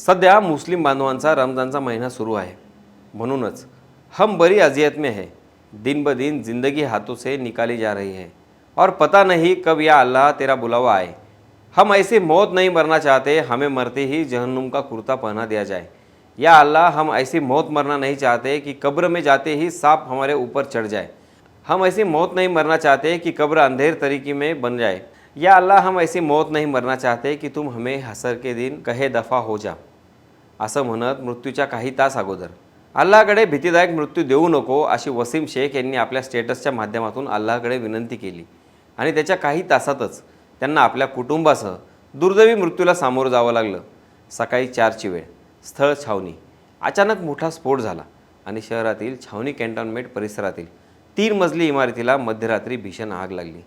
सध्या मुस्लिम बांधवांचा रमजानचा महिना सुरू आहे. म्हणूनच हम बड़ी अजियत में है. दिन ब दिन ज़िंदगी हाथों से निकाली जा रही है. और पता नहीं कब या अल्लाह तेरा बुलावा आए. हम ऐसी मौत नहीं मरना चाहते, हमें मरते ही जहन्नुम का कुर्ता पहना दिया जाए. या अल्लाह, हम ऐसी मौत मरना नहीं चाहते कि कब्र में जाते ही सांप हमारे ऊपर चढ़ जाए. हम ऐसी मौत नहीं मरना चाहते कि कब्र अंधेर तरीके में बन जाए. या अल्लाह, हम ऐसी मौत नहीं मरना चाहते कि तुम हमें हसर के दिन कहे दफ़ा हो जा. असं म्हणत मृत्यूच्या काही तास अगोदर. अल्लाहकडे भीतीदायक मृत्यू देऊ नको अशी वसीम शेख यांनी आपल्या स्टेटसच्या माध्यमातून अल्लाहकडे विनंती केली. आणि त्याच्या काही तासातच त्यांना आपल्या कुटुंबासह दुर्दैवी मृत्यूला सामोरं जावं लागलं. सकाळी चारची वेळ. स्थळ छावणी. अचानक मोठा स्फोट झाला आणि शहरातील छावणी कॅन्टॉन्मेंट परिसरातील तीन मजली इमारतीला मध्यरात्री भीषण आग लागली.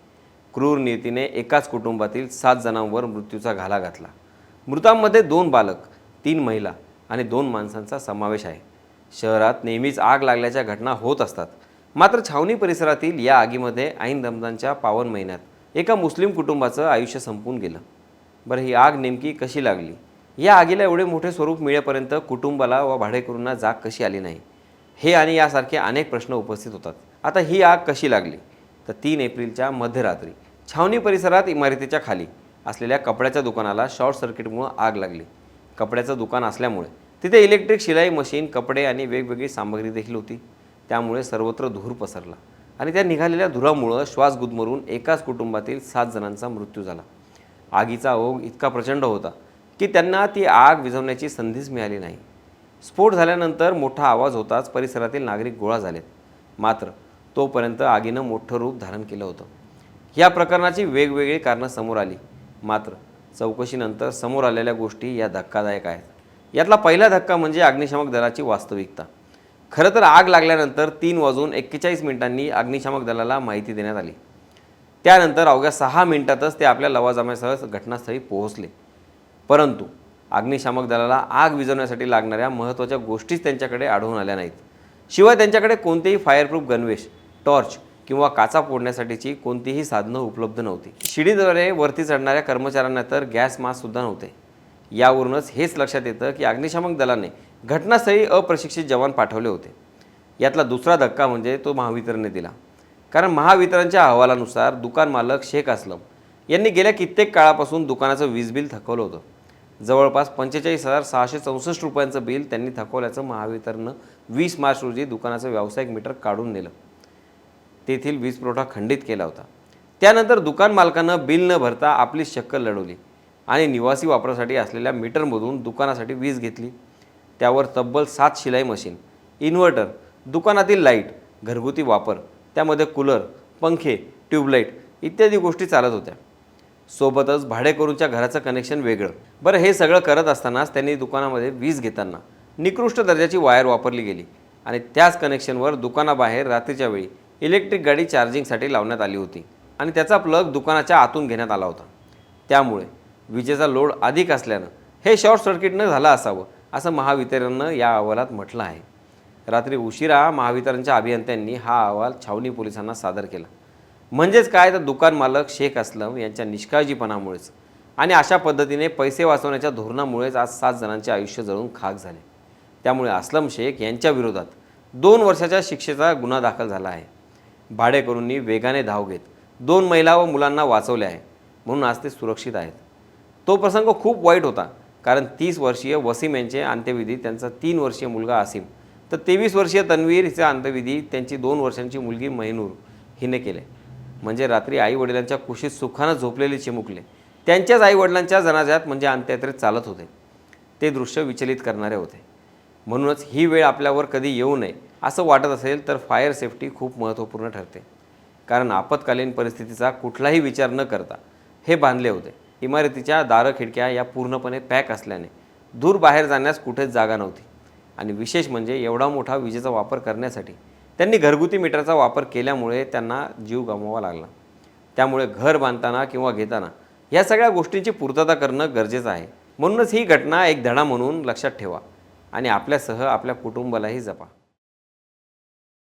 क्रूर नीतीने एकाच कुटुंबातील सात जणांवर मृत्यूचा घाला घातला. मृतांमध्ये दोन बालक तीन महिला आणि दोन माणसांचा समावेश आहे. शहरात नेहमीच आग लागल्याच्या घटना होत असतात. मात्र छावणी परिसरातील या आगीमध्ये ऐन रमजानच्या पावन महिन्यात एका मुस्लिम कुटुंबाचं आयुष्य संपून गेलं. बरं ही आग नेमकी कशी लागली? या आगीला एवढे मोठे स्वरूप मिळेपर्यंत कुटुंबाला व भाडेकरूंना जाग कशी आली नाही? हे आणि यासारखे अनेक प्रश्न उपस्थित होतात. आता ही आग कशी लागली? तर तीन एप्रिलच्या मध्यरात्री छावणी परिसरात इमारतीच्या खाली असलेल्या कपड्याच्या दुकानाला शॉर्ट सर्किटमुळं आग लागली. कपड्याचं दुकान असल्यामुळे. तिथे इलेक्ट्रिक शिलाई मशीन कपडे आणि वेगवेगळी सामग्री देखील होती. त्यामुळे सर्वत्र धूर पसरला आणि त्या निघालेल्या धुरामुळं श्वास गुदमरून एकाच कुटुंबातील सात जणांचा मृत्यू झाला. आगीचा ओघ इतका प्रचंड होता की त्यांना ती आग विझवण्याची संधीच मिळाली नाही. स्फोट झाल्यानंतर मोठा आवाज होताच परिसरातील नागरिक गोळा झालेत. मात्र तोपर्यंत आगीनं मोठं रूप धारण केलं होतं. या प्रकरणाची वेगवेगळी कारणं समोर आली. मात्र चौकशीनंतर समोर आलेल्या गोष्टी या धक्कादायक आहेत. यातला पहिला धक्का म्हणजे अग्निशामक दलाची वास्तविकता. खरं तर आग लागल्यानंतर तीन वाजून एक्केचाळीस मिनिटांनी अग्निशामक दलाला माहिती देण्यात आली. त्यानंतर अवघ्या सहा मिनिटातच ते आपल्या लवाजम्यासह घटनास्थळी पोहोचले. परंतु अग्निशामक दलाला आग विझवण्यासाठी लागणाऱ्या महत्त्वाच्या गोष्टीच त्यांच्याकडे आढळून आल्या नाहीत. शिवाय त्यांच्याकडे कोणतेही फायरप्रूफ गणवेश टॉर्च किंवा काचा फोडण्यासाठीची कोणतीही साधनं उपलब्ध नव्हती. शिडीद्वारे वरती चढणाऱ्या कर्मचाऱ्यांना तर गॅस मास्कसुद्धा नव्हते. यावरूनच हेच लक्षात येतं की अग्निशामक दलाने घटनास्थळी अप्रशिक्षित जवान पाठवले होते. यातला दुसरा धक्का म्हणजे तो महावितरणने दिला. कारण महावितरणच्या अहवालानुसार दुकान मालक शेख असलम यांनी गेल्या कित्येक काळापासून दुकानाचं वीज बिल थकवलं होतं. जवळपास पंचेचाळीस हजार सहाशे चौसष्ट रुपयांचं बिल त्यांनी थकवल्याचं महावितरणनं वीस मार्च रोजी दुकानाचं व्यावसायिक मीटर काढून नेलं. तेथील वीज पुरवठा खंडित केला होता. त्यानंतर दुकान मालकानं बिल न भरता आपली शक्कल लढवली आणि निवासी वापरासाठी असलेल्या मीटरमधून दुकानासाठी वीज घेतली. त्यावर तब्बल सात शिलाई मशीन इन्व्हर्टर दुकानातील लाइट घरगुती वापर त्यामध्ये कूलर पंखे ट्यूबलाईट इत्यादी गोष्टी चालत होत्या. सोबतच भाडेकरूंच्या घराचं कनेक्शन वेगळं. बरं हे सगळं करत असतानाच त्यांनी दुकानामध्ये वीज घेताना निकृष्ट दर्जाची वायर वापरली गेली आणि त्याच कनेक्शनवर दुकानाबाहेर रात्रीच्या वेळी इलेक्ट्रिक गाडी चार्जिंगसाठी लावण्यात आली होती आणि त्याचा प्लग दुकानाच्या आतून घेण्यात आला होता. त्यामुळे विजेचा लोड अधिक असल्यानं हे शॉर्ट सर्किटनं झालं असावं असं महावितरणनं या अहवालात म्हटलं आहे. रात्री उशिरा महावितरणच्या अभियंत्यांनी हा अहवाल छावणी पोलिसांना सादर केला. म्हणजेच काय तर दुकान मालक शेख असलम यांच्या निष्काळजीपणामुळेच आणि अशा पद्धतीने पैसे वाचवण्याच्या धोरणामुळेच आज सात जणांचे आयुष्य जळून खाक झाले. त्यामुळे असलम शेख यांच्या विरोधात दोन वर्षाच्या शिक्षेचा गुन्हा दाखल झाला आहे. भाडेकरूंनी वेगाने धाव घेत दोन महिला व मुलांना वाचवले आहे म्हणून आज ते सुरक्षित आहेत. तो प्रसंग खूप वाईट होता कारण तीस वर्षीय वसीम यांचे अंत्यविधी त्यांचा तीन वर्षीय मुलगा आसिम तर तेवीस वर्षीय तन्वीर हिचे अंत्यविधी त्यांची दोन वर्षांची मुलगी महिनूर हिने केले. म्हणजे रात्री आई वडिलांच्या कुशीत सुखानं झोपलेले चिमुकले. त्यांच्याच आई वडिलांच्या जनाजात म्हणजे अंत्ययात्रेत चालत होते. ते दृश्य विचलित करणारे होते. म्हणूनच ही वेळ आपल्यावर कधी येऊ नये असं वाटत असेल तर फायर सेफ्टी खूप महत्त्वपूर्ण ठरते. कारण आपत्कालीन परिस्थितीचा कुठलाही विचार न करता हे बांधले होते. इमारतीच्या दारं खिडक्या या पूर्णपणे पॅक असल्याने दूर बाहेर जाण्यास कुठेच जागा नव्हती. आणि विशेष म्हणजे एवढा मोठा विजेचा वापर करण्यासाठी त्यांनी घरगुती मीटरचा वापर केल्यामुळे त्यांना जीव गमवावा लागला. त्यामुळे घर बांधताना किंवा घेताना या सगळ्या गोष्टींची पूर्तता करणं गरजेचं आहे. म्हणूनच ही घटना एक धडा म्हणून लक्षात ठेवा आणि आपल्यासह आपल्या कुटुंबालाही जपा.